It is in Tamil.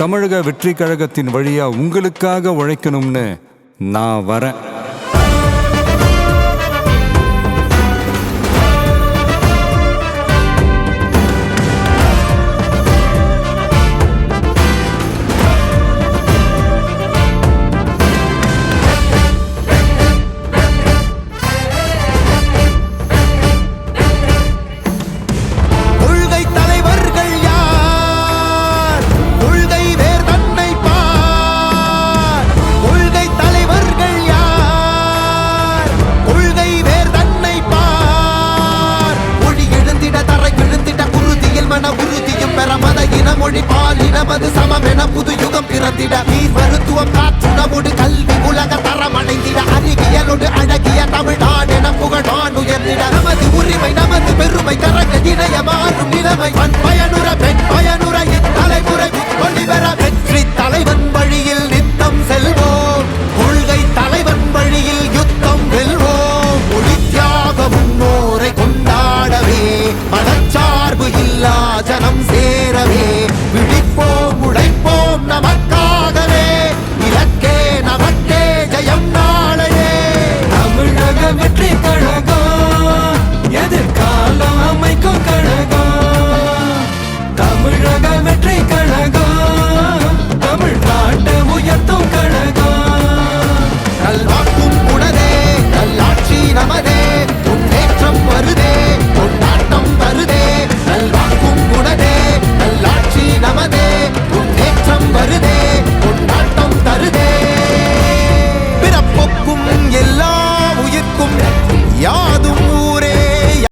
தமிழக வெற்றி கழகத்தின் வழியாக உங்களுக்காக உழைக்கணும்னு நான் வரேன். மொழி பாலினமது இனமது சமம் என புது யுகம் பிறந்திட. நீ மருத்துவம் காற்றுணவோடு கல்வி உலக தரம் அடைந்திட. அறிவியலோடு அழகிய தமிழ்நாடு என புகழான் உயர்ந்திட. நமது உரிமை நமது பெருமை கரக இணைய மாறும் நிலைமை. பண் பயனுற பெண் பயனுற என் தலைமுறை பெற. வெற்றி தலைவன் வழியில் நித்தம் செல்வோம். கொள்கை தலைவன் வழியில் யுத்தம் வெல்வோம். மொழி தியாக முன்னோரை கொண்டாடவே. மனச்சார்பு இல்லா ஜனம்